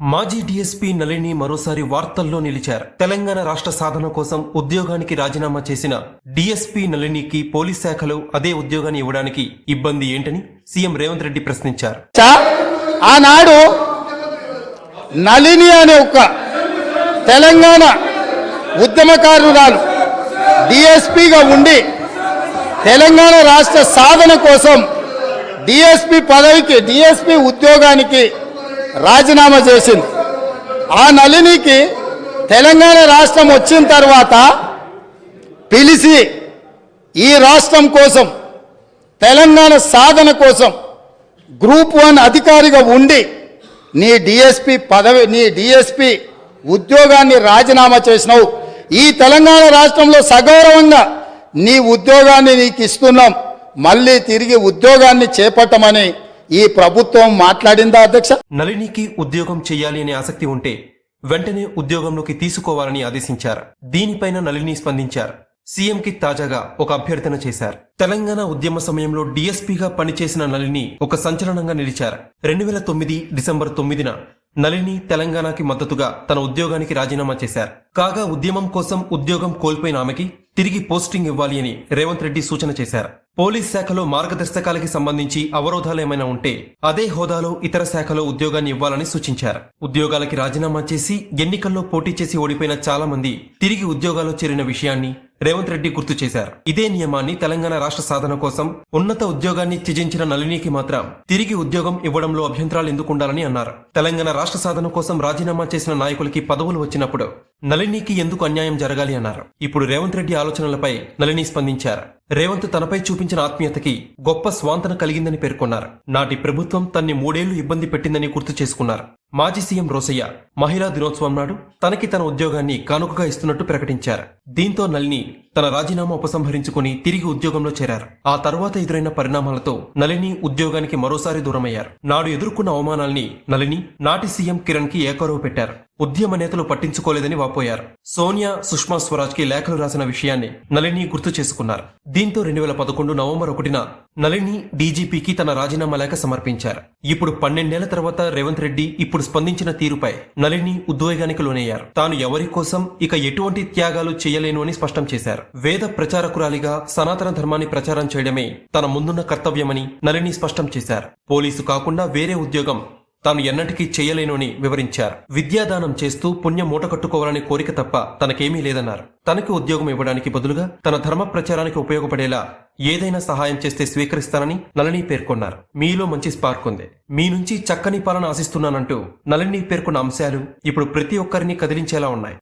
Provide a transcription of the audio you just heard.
మాజీ డీఎస్పీ నళిని మరోసారి వార్తల్లో నిలిచారు. తెలంగాణ రాష్ట్ర సాధన కోసం ఉద్యోగానికి రాజీనామా చేసిన డీఎస్పీ నళినికి పోలీస్ శాఖలో అదే ఉద్యోగాన్ని ఇవ్వడానికి ఇబ్బంది ఏంటని సీఎం రేవంత్ రెడ్డి ప్రశ్నించారు. చా ఆనాడు నళిని అనే ఒక తెలంగాణ ఉద్యమకారురాలు డిఎస్పిగా ఉండి తెలంగాణ రాష్ట్ర సాధన కోసం డిఎస్పి పదవికి డిఎస్పి ఉద్యోగానికి రాజీనామా చేసింది. ఆ నళినికి తెలంగాణ రాష్ట్రం వచ్చిన తర్వాత పిలిచి ఈ రాష్ట్రం కోసం తెలంగాణ సాధన కోసం గ్రూప్ వన్ అధికారిగా ఉండి నీ డిఎస్పి పదవి నీ డిఎస్పి ఉద్యోగాన్ని రాజీనామా చేసినావు. ఈ తెలంగాణ రాష్ట్రంలో సగౌరవంగా నీ ఉద్యోగాన్ని నీకు ఇస్తున్నాం. మళ్ళీ తిరిగి ఉద్యోగాన్ని చేపట్టమని ఈ ప్రభుత్వం మాట్లాడిందా అధ్యక్ష? నళినికి ఉద్యోగం చేయాలి అనే ఆసక్తి ఉంటే వెంటనే ఉద్యోగంలోకి తీసుకోవాలని ఆదేశించారు. దీనిపైన నళిని స్పందించారు. సీఎంకి తాజాగా ఒక అభ్యర్థన చేశారు. తెలంగాణ ఉద్యమ సమయంలో డీఎస్పీగా పనిచేసిన నళిని ఒక సంచలనంగా నిలిచారు. రెండు వేల తొమ్మిది డిసెంబర్ తొమ్మిదిన నళిని తెలంగాణకి మద్దతుగా తన ఉద్యోగానికి రాజీనామా చేశారు. కాగా ఉద్యమం కోసం ఉద్యోగం కోల్పోయిన ఆమెకి తిరిగి పోస్టింగ్ ఇవ్వాలి అని రేవంత్ రెడ్డి సూచన చేశారు. పోలీస్ శాఖలో మార్గదర్శకాలకి సంబంధించి అవరోధాలు ఏమైనా ఉంటే అదే హోదాలో ఇతర శాఖలో ఉద్యోగాన్ని ఇవ్వాలని సూచించారు. ఉద్యోగాలకి రాజీనామా చేసి ఎన్నికల్లో పోటీ చేసి ఓడిపోయిన చాలా మంది తిరిగి ఉద్యోగాల్లో చేరిన విషయాన్ని రేవంత్ రెడ్డి గుర్తు చేశారు. ఇదే నియమాన్ని తెలంగాణ రాష్ట్ర సాధన కోసం ఉన్నత ఉద్యోగాన్ని త్యజించిన నళినికి మాత్రం తిరిగి ఉద్యోగం ఇవ్వడంలో అభ్యంతరాలు ఎందుకుండాలని అన్నారు. తెలంగాణ రాష్ట్ర సాధన కోసం రాజీనామా చేసిన నాయకులకి పదవులు వచ్చినప్పుడు నళినికి ఎందుకు అన్యాయం జరగాలి అన్నారు. ఇప్పుడు రేవంత్ రెడ్డి ఆలోచనలపై నళిని స్పందించారు. రేవంత్ తనపై చూపించిన ఆత్మీయతకి గొప్ప స్వాంతన కలిగిందని పేర్కొన్నారు. నాటి ప్రభుత్వం తన్ని మూడేళ్ళు ఇబ్బంది పెట్టిందని గుర్తు చేసుకున్నారు. మాజీ సీఎం రోసయ్య మహిళా దినోత్సవం నాడు తనకి తన ఉద్యోగాన్ని కానుకగా ఇస్తున్నట్టు ప్రకటించారు. దీంతో నళిని తన రాజీనామా ఉపసంహరించుకుని తిరిగి ఉద్యోగంలో చేరారు. ఆ తర్వాత ఎదురైన పరిణామాలతో నళిని ఉద్యోగానికి మరోసారి దూరమయ్యారు. నాడు ఎదుర్కొన్న అవమానాల్ని నళిని నాటి సీఎం కిరణ్కి ఏకరువు పెట్టారు. ఉద్యమ నేతలు పట్టించుకోలేదని వాపోయారు. సోనియా సుష్మా స్వరాజ్కి లేఖలు రాసిన విషయాన్ని నళిని గుర్తు చేసుకున్నారు. దీంతో రెండు వేల పదకొండు నవంబర్ ఒకటిన నళిని డీజీపీకి తన రాజీనామా లేఖ సమర్పించారు. ఇప్పుడు పన్నెండేళ్ళ తర్వాత రేవంత్ రెడ్డి ఇప్పుడు స్పందించిన తీరుపై నళిని ఉద్వేగానికి లోనయ్యారు. తాను ఎవరి కోసం ఇక ఎటువంటి త్యాగాలు చేయలేను అని స్పష్టం చేశారు. వేద ప్రచారకురాలిగా సనాతన ధర్మాన్ని ప్రచారం చేయడమే తన ముందున్న కర్తవ్యమని నళిని స్పష్టం చేశారు. పోలీసు కాకుండా వేరే ఉద్యోగం తాను ఎన్నటికీ చేయలేనని వివరించారు. విద్యాదానం చేస్తూ పుణ్యం మూట కట్టుకోవాలనే కోరిక తప్ప తనకేమీ లేదన్నారు. తనకి ఉద్యోగం ఇవ్వడానికి బదులుగా తన ధర్మ ప్రచారానికి ఉపయోగపడేలా ఏదైనా సహాయం చేస్తే స్వీకరిస్తానని నళిని పేర్కొన్నారు. మీలో మంచి స్పార్క్ ఉంది. మీ నుంచి చక్కని పాలన ఆశిస్తున్నానంటూ నళిని పేర్కొన్న అంశాలు ఇప్పుడు ప్రతి ఒక్కరిని కదిలించేలా ఉన్నాయి.